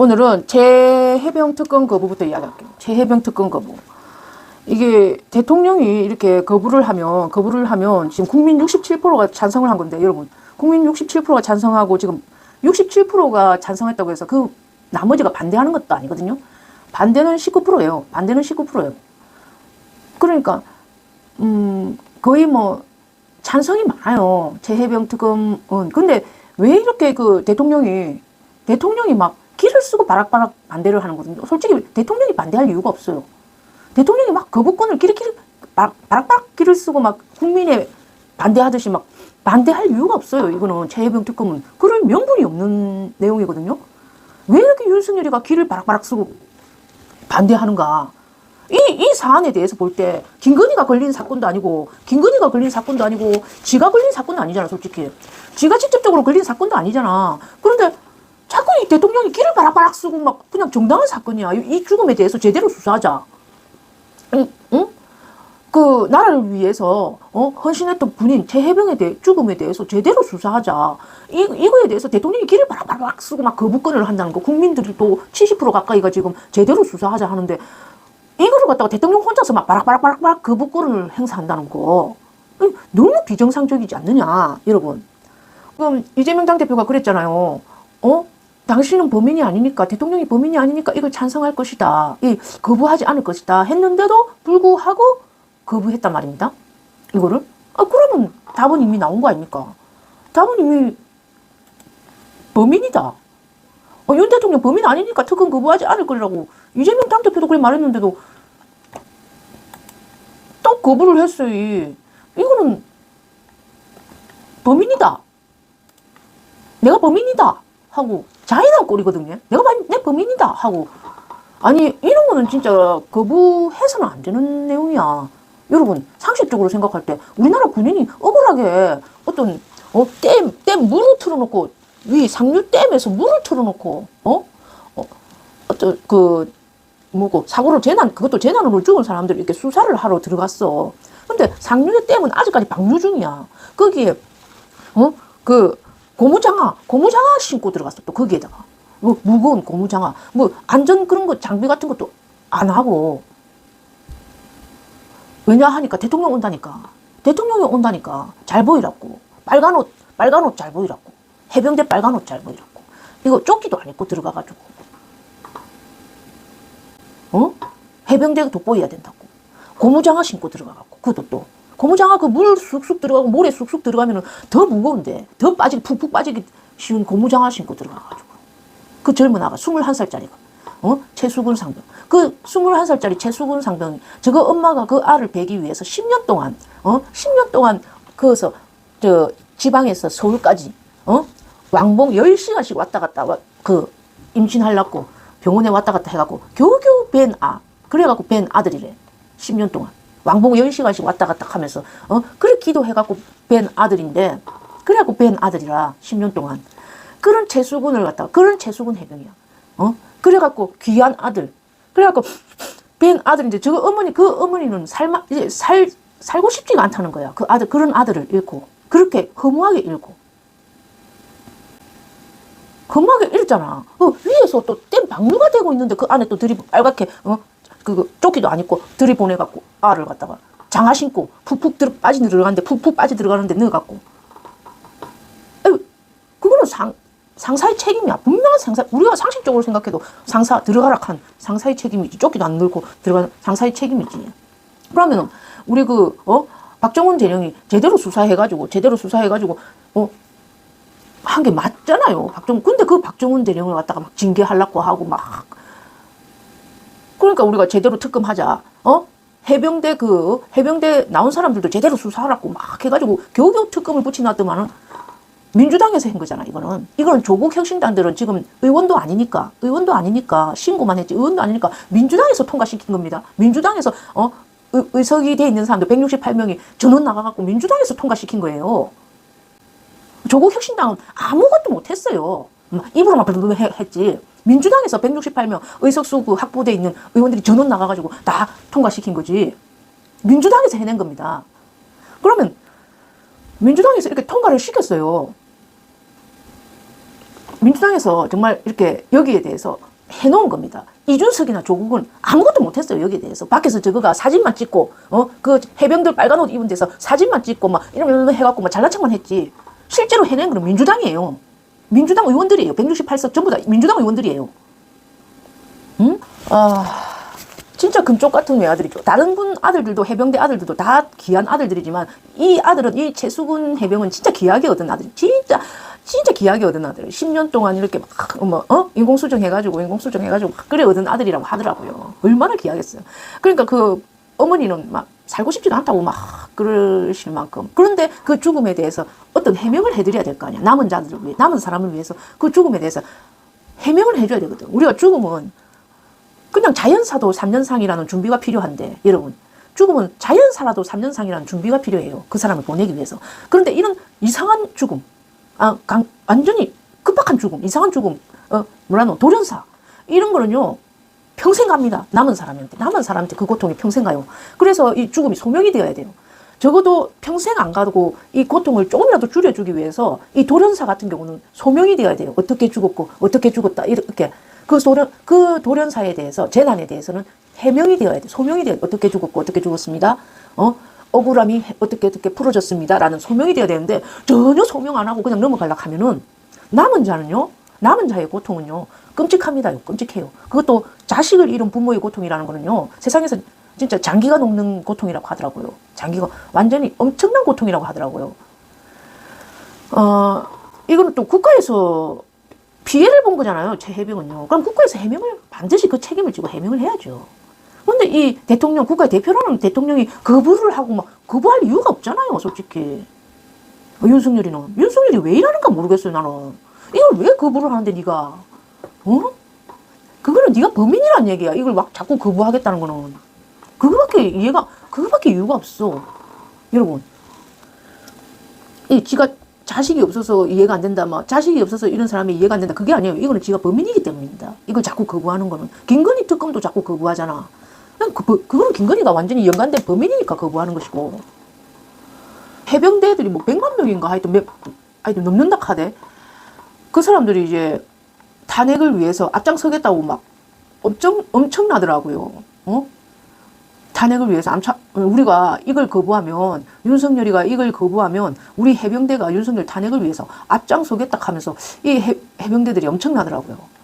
오늘은 재해병 특권 거부부터 이야기할게요. 재해병 특권 거부. 이게 대통령이 이렇게 거부를 하면 거부를 하면 지금 국민 67%가 찬성을 한 건데 여러분 국민 67%가 찬성하고 지금 67%가 찬성했다고 해서 그 나머지가 반대하는 것도 아니거든요. 반대는 19%예요. 반대는 19%예요. 그러니까 음 거의 뭐 찬성이 많아요. 재해병 특검은 근데 왜 이렇게 그 대통령이 대통령이 막 길을 쓰고 바락바락 반대를 하는 거든요. 솔직히 대통령이 반대할 이유가 없어요. 대통령이 막 거부권을 끼리끼리 바- 바락바락 길을 쓰고 막 국민에 반대하듯이 막 반대할 이유가 없어요. 이거는 재해병 특검은 그럴 명분이 없는 내용이거든요. 왜 이렇게 윤석열이가 길을 바락바락 쓰고 반대하는가? 이, 이 사안에 대해서 볼 때 김건희가 걸린 사건도 아니고 김건희가 걸린 사건도 아니고 지가 걸린 사건도 아니잖아 솔직히 지가 직접적으로 걸린 사건도 아니잖아 그런데 대통령이 길을 바락바락 쓰고 막 그냥 정당한 사건이야 이, 이 죽음에 대해서 제대로 수사하자 응? 응? 그 나라를 위해서 어? 헌신했던 분인 최해병에 대해 죽음에 대해서 제대로 수사하자. 이 이거에 대해서 대통령이 길을 바락바락 쓰고 막 거부권을 한다는 거. 국민들이 또 70% 가까이가 지금 제대로 수사하자 하는데 이거를 갖다가 대통령 혼자서 막 바락바락바락 거부권을 행사한다는 거. 이 너무 비정상적이지 않느냐, 여러분. 그럼 이재명 당대표가 그랬잖아요. 어? 당신은 범인이 아니니까 대통령이 범인이 아니니까 이걸 찬성할 것이다. 이 거부하지 않을 것이다. 했는데도 불구하고 거부했단 말입니다. 이거를 아 그러면 답은 이미 나온 거 아닙니까? 답은 이미 범인이다. 어, 윤 대통령 범인 아니니까 특검 거부하지 않을 거라고 이재명 당대표도 그래 말했는데도 또 거부를 했어요. 이. 이거는 범인이다. 내가 범인이다 하고 자인한 꼴이거든요. 내가 봐- 내 범인이다 하고 아니 이런 거는 진짜 거부해서는 안 되는 내용이야. 여러분 상식적으로 생각할 때 우리나라 군인이 억울하게 어떤 어 댐 댐 물을 틀어놓고 위 상류 댐에서 물을 틀어놓고 어? 어 어떤 그 뭐고 사고로 재난 그것도 재난으로 죽은 사람들이 이렇게 수사를 하러 들어갔어. 근데 상류의 댐은 아직까지 방류 중이야. 거기에 어? 그 고무장화, 고무장화 신고 들어갔어. 또 거기에다가. 뭐 무거운 고무장화, 뭐 안전 그런 거 장비 같은 것도 안 하고. 왜냐 하니까 대통령 온다니까. 대통령이 온다니까 잘 보이라고. 빨간 옷, 빨간 옷 잘 보이라고. 해병대 빨간 옷 잘 보이라고. 이거 조끼도 안 입고 들어가가지고. 어? 해병대 돋보여야 된다고. 고무장화 신고 들어가갖고. 그것도 또. 고무장화 그물 쑥쑥 들어가고 모래 쑥쑥 들어가면 더 무거운데 더 빠지기 푹푹 빠지기 쉬운 고무장화 신고 들어가가지고. 그 젊은 아가 21살짜리가 어? 최수근 상병. 그 21살짜리 최수근 상병이 저거 엄마가 그 알을 베기 위해서 10년 동안 어? 10년 동안 거기서 저 지방에서 서울까지 어? 왕복 10시간씩 왔다 갔다 와, 그 임신하려고 병원에 왔다 갔다 해갖고 겨우겨우 뵌 아 그래갖고 뵌 아들이래. 10년 동안 왕복 10시간씩 왔다 갔다 하면서 어? 그래 기도해갖고 뵌 아들인데 그래갖고 뵌 아들이라 10년 동안. 그런 채수군을 갖다가 그런 채수군 해병이야. 어? 그래갖고 귀한 아들. 그래갖고 뵌 아들인데 저 어머니 그 어머니는 살마 살 살고 싶지가 않다는 거야. 그 아들 그런 아들을 잃고. 그렇게 허무하게 잃고. 허무하게 잃잖아. 그 위에서 또 땜 방류가 되고 있는데 그 안에 또 들이 빨갛게 어 그 조끼도 안 입고 들이보내갖고 알을 갖다가 장화 신고 푹푹 들어 빠지 들어가는데 푹푹 빠지 들어가는데 넣어갖고. 에이, 그거는 상 상사의 책임이야. 분명한 상사 우리가 상식적으로 생각해도 상사 들어가라 한 상사의 책임이지. 조끼도 안 넣고 들어가는 상사의 책임이지. 그러면은 우리 그 어? 박정훈 대령이 제대로 수사해가지고 제대로 수사해가지고 어? 한 게 맞잖아요. 박정 근데 그 박정훈 대령을 갖다가 막 징계하려고 하고 막 그러니까 우리가 제대로 특검하자. 어? 해병대 그 해병대 나온 사람들도 제대로 수사하라고 막 해가지고 겨우겨우 특검을 붙여놨더만은 민주당에서 한 거잖아 이거는. 이거는 조국 혁신당들은 지금 의원도 아니니까 의원도 아니니까 신고만 했지 의원도 아니니까 민주당에서 통과시킨 겁니다. 민주당에서 어? 의, 의석이 돼 있는 사람들 168명이 전원 나가갖고 민주당에서 통과시킨 거예요. 조국 혁신당은 아무것도 못했어요. 막 입으로만 했지 민주당에서 168명 의석수 그 확보돼 있는 의원들이 전원 나가가지고 다 통과시킨 거지. 민주당에서 해낸 겁니다. 그러면 민주당에서 이렇게 통과를 시켰어요. 민주당에서 정말 이렇게 여기에 대해서 해놓은 겁니다. 이준석이나 조국은 아무것도 못했어요 여기에 대해서 밖에서 저거가 사진만 찍고 어 그 해병들 빨간 옷 입은 데서 사진만 찍고 막 이러면 해갖고 막 잘난 척만 했지 실제로 해낸 건 민주당이에요 민주당 의원들이에요. 168석 전부 다 민주당 의원들이에요. 응? 아 진짜 금쪽 같은 외아들이죠. 다른 분 아들들도 해병대 아들들도 다 귀한 아들들이지만 이 아들은 이 최수근 해병은 진짜 귀하게 얻은 아들 진짜 진짜 귀하게 얻은 아들. 10년 동안 이렇게 막뭐 어? 인공수정 해가지고 인공수정 해가지고 막 그래 얻은 아들이라고 하더라고요. 얼마나 귀하겠어요. 그러니까 그 어머니는 막 살고 싶지도 않다고 막 그러실 만큼. 그런데 그 죽음에 대해서 어떤 해명을 해드려야 될 거 아니야. 남은 자들을 위해 남은 사람을 위해서 그 죽음에 대해서 해명을 해줘야 되거든. 우리가 죽음은 그냥 자연사도 3년상이라는 준비가 필요한데 여러분. 죽음은 자연사라도 3년상이라는 준비가 필요해요. 그 사람을 보내기 위해서. 그런데 이런 이상한 죽음 아, 강, 완전히 급박한 죽음 이상한 죽음 어, 뭐라노? 돌연사. 이런 거는요 평생 갑니다. 남은 사람한테. 남은 사람한테 그 고통이 평생 가요. 그래서 이 죽음이 소명이 되어야 돼요 적어도 평생 안 가고 이 고통을 조금이라도 줄여주기 위해서 이 돌연사 같은 경우는 소명이 되어야 돼요. 어떻게 죽었고 어떻게 죽었다. 이렇게. 그 돌연 그 돌연사에 대해서 재난에 대해서는 해명이 되어야 돼. 소명이 되어 어떻게 죽었고 어떻게 죽었습니다. 어? 억울함이 어떻게 어떻게 풀어졌습니다라는 소명이 되어야 되는데 전혀 소명 안 하고 그냥 넘어가려고 하면은 남은 자는요? 남은 자의 고통은요? 끔찍합니다요. 끔찍해요. 그것도 자식을 잃은 부모의 고통이라는 거는요. 세상에서 진짜 장기가 녹는 고통이라고 하더라고요 장기가 완전히 엄청난 고통이라고 하더라고요. 어 이거는 또 국가에서 피해를 본 거잖아요 제 해병은요. 그럼 국가에서 해명을 반드시 그 책임을 지고 해명을 해야죠. 근데 이 대통령 국가의 대표라는 대통령이 거부를 하고 막 거부할 이유가 없잖아요 솔직히. 어, 윤석열이는. 윤석열이 왜 이러는가 모르겠어요 나는. 이걸 왜 거부를 하는데 네가? 어? 그거는 네가 범인이란 얘기야. 이걸 막 자꾸 거부하겠다는 거는 그거밖에 이해가 그거밖에 이유가 없어. 여러분. 이 지가 자식이 없어서 이해가 안 된다 막 자식이 없어서 이런 사람이 이해가 안 된다. 그게 아니에요. 이거는 지가 범인이기 때문입니다. 이걸 자꾸 거부하는 거는. 김건희 특검도 자꾸 거부하잖아. 그, 그거는 김건희가 완전히 연관된 범인이니까 거부하는 것이고. 해병대 애들이 뭐 100만 명인가 하여튼 몇, 하여튼 넘는다 카대. 그 사람들이 이제 탄핵을 위해서 앞장서겠다고 막 엄청 엄청나더라고요. 어? 탄핵을 위해서 암차, 우리가 이걸 거부하면 윤석열이가 이걸 거부하면 우리 해병대가 윤석열 탄핵을 위해서 앞장서겠다 하면서 이 해, 해병대들이 엄청나더라고요.